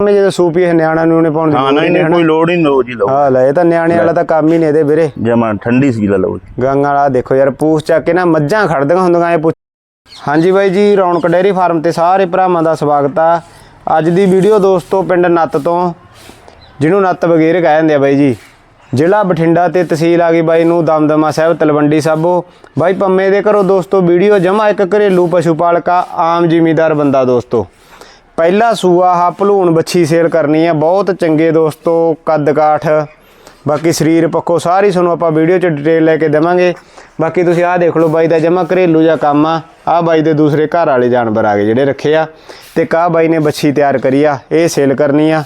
ਮੈਂ ਜਦੋਂ ਸੂਪੀ ਇਹ ਨਿਆਣਾ ਨੂੰ ਨੇ ਪਾਉਣ ਦੀ ਹਾਂ ਨਹੀਂ। ਕੋਈ ਲੋੜ ਹੀ ਨਹੀਂ ਲਓ ਜੀ ਲਓ। ਹਾਂ ਲੈ ਇਹ ਤਾਂ ਨਿਆਣੇ ਵਾਲਾ ਤਾਂ ਕੰਮ ਹੀ ਨੇ ਇਹਦੇ ਵੀਰੇ। ਜਮਾ ਠੰਡੀ ਸੀ ਲਓ ਜੀ। ਗੰਗ ਵਾਲਾ ਦੇਖੋ ਯਾਰ ਪੂਛ ਚੱਕ ਕੇ ਨਾ ਮੱਝਾਂ ਖੜਦੀਆਂ ਹੁੰਦੀਆਂ ਇਹ ਪੁੱਛ। ਹਾਂਜੀ ਬਾਈ ਜੀ ਰੌਣਕ ਡੇਅਰੀ ਫਾਰਮ ਤੇ ਸਾਰੇ ਭਰਾਵਾਂ ਦਾ ਸਵਾਗਤ ਆ। ਅੱਜ ਦੀ ਵੀਡੀਓ ਦੋਸਤੋ ਪਿੰਡ ਨੱਤ ਤੋਂ ਜਿਹਨੂੰ ਨੱਤ ਵਗੇਰੇ ਕਹਿ ਜਾਂਦੇ ਆ ਬਾਈ ਜੀ। ਜ਼ਿਲ੍ਹਾ ਬਠਿੰਡਾ ਤੇ ਤਹਿਸੀਲ ਆ ਗਈ ਬਾਈ ਨੂੰ ਦਮਦਮਾ ਸਾਹਿਬ ਤਲਵੰਡੀ ਸਾਬੋ। ਬਾਈ ਪੰਮੇ ਦੇ ਘਰੋਂ ਦੋਸਤੋ ਵੀਡੀਓ ਜਮਾ ਇੱਕ ਘਰੇਲੂ ਪਸ਼ੂ ਪਾਲਕਾ ਆਮ ਜ਼ਿਮੀਦਾਰ ਬੰਦਾ ਦੋਸਤੋ। ਪਹਿਲਾ ਸੂਆ ਹਾ ਭਲੂਣ ਬੱਚੀ ਸੇਲ ਕਰਨੀ ਆ। ਬਹੁਤ ਚੰਗੇ ਦੋਸਤੋ ਕੱਦ ਕਾਠ ਬਾਕੀ ਸਰੀਰ ਪੱਖੋਂ ਸਾਰੀ ਤੁਹਾਨੂੰ ਆਪਾਂ ਵੀਡੀਓ 'ਚ ਡਿਟੇਲ ਲੈ ਕੇ ਦੇਵਾਂਗੇ। ਬਾਕੀ ਤੁਸੀਂ ਆਹ ਦੇਖ ਲਓ ਬਾਈ ਦਾ ਜਮਾ ਘਰੇਲੂ ਜਿਹਾ ਕੰਮ ਆ। ਆਹ ਬਾਈ ਦੇ ਦੂਸਰੇ ਘਰ ਵਾਲੇ ਜਾਨਵਰ ਆ ਗਏ ਜਿਹੜੇ ਰੱਖੇ ਆ। ਤੇ ਕਾ ਬਾਈ ਨੇ ਬੱਚੀ ਤਿਆਰ ਕਰੀ ਆ ਇਹ ਸੇਲ ਕਰਨੀ ਆ।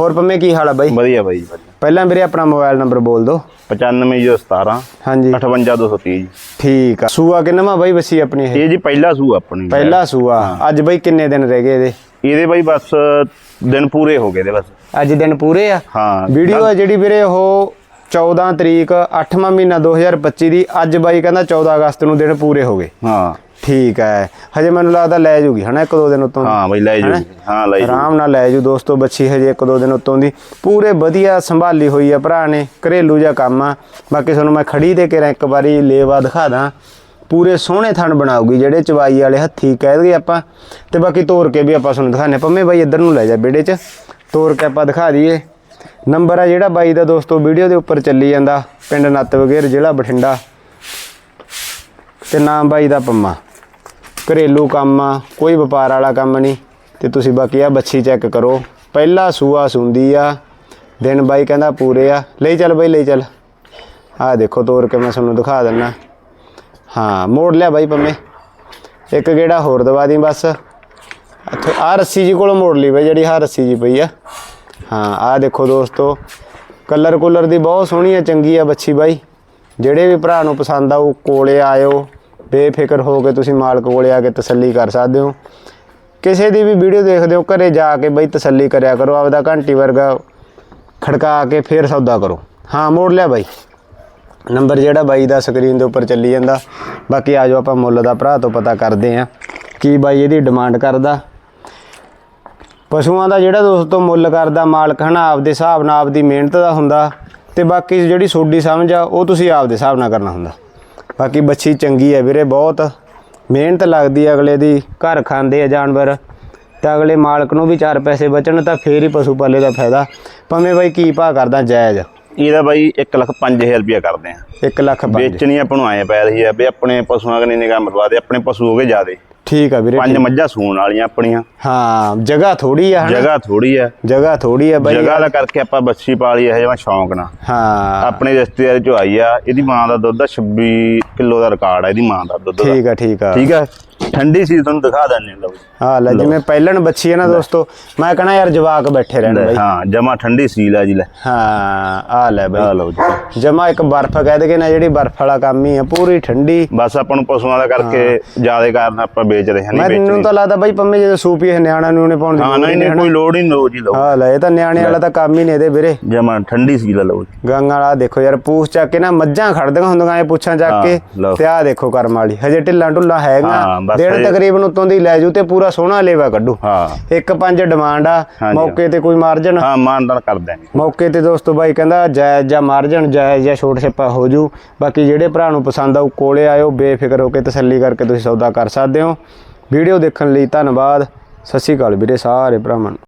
ਹੋਰ ਪੰਮੇ ਕੀ ਹਾਲ ਆ ਬਾਈ? ਵਧੀਆ ਬਾਈ ਪਹਿਲਾਂ ਵੀਰੇ ਆਪਣਾ ਮੋਬਾਈਲ ਨੰਬਰ ਬੋਲ ਦਿਓ। 95017 ਹਾਂਜੀ। 58230 ਜੀ। ਠੀਕ ਆ। ਸੂਆ ਕਿੰਨਵਾਂ ਬਾਈ ਬੱਚੀ ਆਪਣੀ ਇਹ? ਇਹ ਜੀ ਪਹਿਲਾ ਸੂ ਆਪਣੀ। ਪਹਿਲਾ ਸੂਆ। ਅੱਜ ਬਾਈ ਕਿੰਨੇ ਦਿਨ ਰਹਿ ਗਏ ਇਹਦੇ? ਇਹਦੇ ਬਾਈ ਬਸ ਦਿਨ ਪੂਰੇ ਹੋ ਗਏ ਦੇ ਬਸ। ਅੱਜ ਦਿਨ ਪੂਰੇ ਆ? ਹਾਂ ਵੀਡੀਓ ਆ ਜਿਹੜੀ ਵੀਰੇ ਉਹ 14 ਤਰੀਕ 8ਵਾਂ ਮਹੀਨਾ 2025 ਦੀ ਅੱਜ ਬਾਈ ਕਹਿੰਦਾ 14 ਅਗਸਤ ਨੂੰ ਦਿਨ ਪੂਰੇ ਹੋ ਗਏ। ਹਾਂ। ਠੀਕ ਹੈ। ਹਜੇ ਮੈਨੂੰ ਲੱਗਦਾ ਲੈ ਜੂਗੀ ਹਨਾ ਇੱਕ ਦੋ ਦਿਨ ਉਤੋਂ ਹਾਂ ਬਾਈ ਲੈ ਜੀ ਹਾਂ ਲੈ ਜੀ ਆਰਾਮ ਨਾਲ ਲੈ ਜੂ ਦੋਸਤੋ ਬੱਚੀ ਹਜੇ ਇੱਕ ਦੋ ਦਿਨ ਉਤੋਂ ਦੀ। ਪੂਰੇ ਵਧੀਆ ਸੰਭਾਲੀ ਹੋਈ ਆ ਭਰਾ ਨੇ ਘਰੇਲੂ ਜਿਹਾ ਕੰਮ ਆ। ਬਾਕੀ ਤੁਹਾਨੂੰ ਮੈਂ ਖੜੀ ਦੇ ਕੇ ਇੱਕ ਵਾਰੀ ਲੇਵਾ ਦਿਖਾ ਦਾਂ। ਪੂਰੇ ਸੋਹਣੇ ਥਣ ਬਣਾਉਗੀ ਜਿਹੜੇ ਚਵਾਈ ਵਾਲੇ ਹੱਥੀ ਕਹਿ ਦਈਏ ਆਪਾਂ। ਤੇ ਬਾਕੀ ਤੋਰ ਕੇ ਵੀ ਆਪਾਂ ਤੁਹਾਨੂੰ ਦਿਖਾਣੇ ਪੰਮੇ ਬਾਈ ਇੱਧਰ ਨੂੰ ਲੈ ਜਾ ਬੇੜੇ 'ਚ। ਤੋਰ ਕੇ ਆਪਾਂ ਦਿਖਾ ਦਈਏ। ਨੰਬਰ ਆ ਜਿਹੜਾ ਬਾਈ ਦਾ ਦੋਸਤੋ, ਵੀਡੀਓ ਦੇ ਉੱਪਰ ਚੱਲੀ ਜਾਂਦਾ। ਪਿੰਡ ਨੱਤ ਵਗੇਰ ਜ਼ਿਲ੍ਹਾ ਬਠਿੰਡਾ। ਤੇ ਨਾਮ ਬਾਈ ਦਾ ਪੰਮਾ। ਘਰੇਲੂ ਕੰਮ ਆ, ਕੋਈ ਵਪਾਰ ਵਾਲਾ ਕੰਮ ਨਹੀਂ। ਤੇ ਤੁਸੀਂ ਬਾਕੀ ਆ ਬੱਚੀ ਚੈੱਕ ਕਰੋ। ਪਹਿਲਾ ਸੂਆ ਸੁੰਦੀ ਆ, ਦਿਨ ਬਾਈ ਕਹਿੰਦਾ ਪੂਰੇ ਆ। ਲਈ ਚੱਲ ਬਾਈ, ਲਈ ਚੱਲ। ਆ ਦੇਖੋ, ਤੋਰ ਕੇ ਮੈਂ ਤੁਹਾਨੂੰ ਦਿਖਾ ਦਿੰਨਾ ਹਾਂ, ਮੋੜ ਲਿਆ ਬਾਈ ਪੰਮੇ। ਇੱਕ ਗੇੜਾ ਹੋਰ ਦਵਾ ਦੀ ਬਸ। ਇੱਥੇ ਆ ਰੱਸੀ ਜੀ ਕੋਲੋਂ ਮੋੜ ਲਈ ਬਾਈ, ਜਿਹੜੀ ਆ ਰੱਸੀ ਜੀ ਪਈ ਆ। ਹਾਂ ਆ ਦੇਖੋ ਦੋਸਤੋ, ਕਲਰ ਕੁਲਰ ਦੀ ਬਹੁਤ ਸੋਹਣੀ ਆ, ਚੰਗੀ ਆ ਬੱਚੀ ਬਾਈ। ਜਿਹੜੇ ਵੀ ਭਰਾ ਨੂੰ ਪਸੰਦ ਆ, ਉਹ ਕੋਲੇ ਆਇਓ। ਬੇਫਿਕਰ ਹੋ ਕੇ ਤੁਸੀਂ ਮਾਲਕ ਕੋਲੇ ਆ ਕੇ ਤਸੱਲੀ ਕਰ ਸਕਦੇ ਹੋ। ਕਿਸੇ ਦੀ ਵੀ ਵੀਡੀਓ ਦੇਖਦੇ ਹੋ, ਘਰੇ ਜਾ ਕੇ ਬਈ ਤਸੱਲੀ ਕਰਿਆ ਕਰੋ, ਆਪਦਾ ਘੰਟੀ ਵਰਗਾ ਖੜਕਾ ਕੇ ਫੇਰ ਸੌਦਾ ਕਰੋ। ਹਾਂ, ਮੋੜ ਲਿਆ ਬਾਈ। ਨੰਬਰ ਜਿਹੜਾ ਬਾਈ ਦਾ ਸਕਰੀਨ ਦੇ ਉੱਪਰ ਚੱਲੀ ਜਾਂਦਾ। ਬਾਕੀ ਆਜੋ ਆਪਾਂ ਮੁੱਲ ਦਾ ਭਰਾ ਤੋਂ ਪਤਾ ਕਰਦੇ ਆਂ ਕੀ ਬਾਈ ਇਹਦੀ ਡਿਮਾਂਡ ਕਰਦਾ। ਪਸ਼ੂਆਂ ਦਾ ਜਿਹੜਾ ਦੋਸਤੋ ਮੁੱਲ ਕਰਦਾ, ਮਾਲਕ ਹਨਾ, ਆਪਦੇ ਹਿਸਾਬ ਨਾਲ ਆਪਦੀ ਮਿਹਨਤ ਦਾ ਹੁੰਦਾ ਤੇ ਬਾਕੀ ਜਿਹੜੀ ਸੋਡੀ ਸਮਝ ਆ, ਉਹ ਤੁਸੀਂ ਆਪਦੇ ਹਿਸਾਬ ਨਾਲ ਕਰਨਾ ਹੁੰਦਾ। ਬਾਕੀ ਬੱਚੀ ਚੰਗੀ ਹੈ ਵੀਰੇ ਬਹੁਤ। ਮਿਹਨਤ ਲੱਗਦੀ ਹੈ ਅਗਲੇ ਦੀ, ਘਰ ਖਾਂਦੇ ਆ ਜਾਨਵਰ। ਤਾਂ ਅਗਲੇ ਮਾਲਕ ਨੂੰ ਵੀ ਚਾਰ ਪੈਸੇ ਬਚਣ ਤਾਂ ਫੇਰ ਹੀ ਪਸ਼ੂ ਪਾਲੇ ਦਾ ਫਾਇਦਾ। ਭਾਵੇਂ ਬਾਈ ਕੀ ਭਾਅ ਕਰਦਾ, ਜਾਇਜ਼। ਇਹਦਾ ਬਾਈ 1 ਲੱਖ 5000 ਰੁਪਇਆ ਕਰਦੇ ਆ। 1 ਲੱਖ ਵੇਚਣੀ ਆਪਾਂ ਨੂੰ ਆਏ ਪੈ ਰਹੀ ਆ ਵੀ ਆਪਣੇ ਪਸ਼ੂਆਂ ਕਨੇ ਨਿਗਾਹ ਮਰਵਾ ਦੇ ਆਪਣੇ ਪਸ਼ੂ ਹੋ ਗਏ ਜ਼ਿਆਦੇ। ਠੀਕ ਆ ਵੀਰੇ ਪੰਜ ਮੱਝਾਂ ਸੂਣ ਵਾਲੀਆਂ ਆਪਣੀਆਂ। ਹਾਂ ਜਗ੍ਹਾ ਥੋੜੀ ਆ ਜਗ੍ਹਾ ਥੋੜੀ ਆ। ਜਗ੍ਹਾ ਥੋੜੀ ਆ ਬਾਈ। ਜਗ੍ਹਾ ਦਾ ਕਰਕੇ ਆਪਾਂ ਬੱਚੀ ਪਾਲੀ ਇਹ ਜਿਹਾ ਸ਼ੌਂਕ ਨਾਲ ਹਾਂ। ਆਪਣੇ ਰਿਸ਼ਤੇਦਾਰ ਚੋਂ ਆਈ ਆ ਇਹਦੀ ਮਾਂ ਦਾ ਦੁੱਧ ਆ 26 ਕਿਲੋ ਦਾ ਰਿਕਾਰਡ ਆ ਇਹਦੀ ਮਾਂ ਦਾ ਦੁੱਧ ਠੀਕ ਆ ਠੀਕ ਆ। ਠੀਕ ਆ? ਠੰਡੀ ਸੀ ਤੁਹਾਨੂੰ ਦਿਖਾ ਦਿੰਨੇ ਲਓ ਹਾਂ ਲੈ ਜਿਵੇਂ ਪਹਿਲਣ ਬੱਚੀ ਹੈ ਨਾ ਦੋਸਤੋ ਮੈਂ ਕਹਣਾ ਯਾਰ ਜਵਾਕ ਬੈਠੇ ਰਹਿਣ ਬਾਈ। ਹਾਂ ਜਮਾ ਠੰਡੀ ਸੀਲ ਆ ਜੀ ਲੈ। ਹਾਂ ਆ ਲੈ ਆ ਬਾਈ ਲਓ ਜੀ। ਜਮਾ ਇੱਕ ਬਰਫ਼ ਕਹਿ ਦਗੇ ਨਾ ਜਿਹੜੀ ਬਰਫ਼ ਵਾਲਾ ਕੰਮ ਹੀ ਆ ਪੂਰੀ ਠੰਡੀ। ਬਸ ਆਪਾਂ ਨੂੰ ਪਸ਼ੂਆਂ ਦਾ ਕਰਕੇ ਜ਼ਿਆਦਾ ਕਾਰਨ ਆਪਾਂ ਵੇਚ ਰਹੇ ਹਾਂ ਨਹੀਂ ਮੈਨੂੰ ਤਾਂ ਲੱਗਦਾ ਬਾਈ ਪੰਮੇ ਜਦੋਂ ਸੂਪੀ ਇਹ ਨਿਆਣਾ ਨੂੰ ਨੇ ਪਾਉਣ ਦੀ ਹਾਂ ਨਹੀਂ ਕੋਈ ਲੋੜ ਹੀ ਨਹੀਂ ਜੀ ਲਓ। ਹਾਂ ਲੈ ਇਹ ਤਾਂ ਨਿਆਣੇ ਵਾਲਾ ਤਾਂ ਕੰਮ ਹੀ ਨੇ ਇਹਦੇ ਵੀਰੇ। ਜਮਾ ਠੰਡੀ ਸੀਲ ਆ ਲਓ ਜੀ। ਗੰਗ ਵਾਲਾ ਦੇਖੋ ਯਾਰ ਪੂਛ ਚੱਕ ਕੇ ਨਾ ਮੱਝਾਂ ਖੜਦੀਆਂ ਹੁੰਦੀਆਂ ਇਹ ਪੁੱਛਾਂ ਚੱਕ ਕੇ। ਤੇ ਆਹ ਦੇਖੋ ਕਰਮ ਵਾਲੀ। ਹਜੇ ਢਿੱਲਾਂ ਢੁੱਲਾਂ ਹੈਗਾ ਬਸ ਹਜੇ- ਤਕਰੀਬਨ ਉਤੋਂ ਦੀ ਲੈ ਜੂ ਤੇ ਪੂਰਾ ਸੋਹਣਾ ਲੇਵਾ ਕੱਢੂ। ਹਾਂ। ਇੱਕ ਪੰਜ ਡਿਮਾਂਡ ਆ। ਮੌਕੇ ਤੇ ਕੋਈ ਮਾਰਜਨ? ਹਾਂ ਮਾਨਦਾਨ ਕਰ ਦਾਂਗੇ ਮੌਕੇ ਤੇ ਦੋਸਤੋ ਬਾਈ ਕਹਿੰਦਾ ਜਾਇਜ਼ ਜਾਂ ਮਾਰਜਨ ਜਾਇਜ਼ ਜਾਂ ਛੋਟ ਛੱਪਾ ਹੋ ਜੂ। ਬਾਕੀ ਜਿਹੜੇ ਭਰਾ ਨੂੰ ਪਸੰਦ ਆਊ ਕੋਲੇ ਆਇਓ ਬੇਫਿਕਰ ਹੋ ਕੇ ਤਸੱਲੀ ਕਰਕੇ ਤੁਸੀਂ ਸੌਦਾ ਕਰ ਸਕਦੇ ਹੋ। ਵੀਡੀਓ ਦੇਖਣ ਲਈ ਧੰਨਵਾਦ। ਸਤਿ ਸ਼੍ਰੀ ਅਕਾਲ ਵੀਰੇ ਸਾਰੇ ਭਰਾਵਾਂ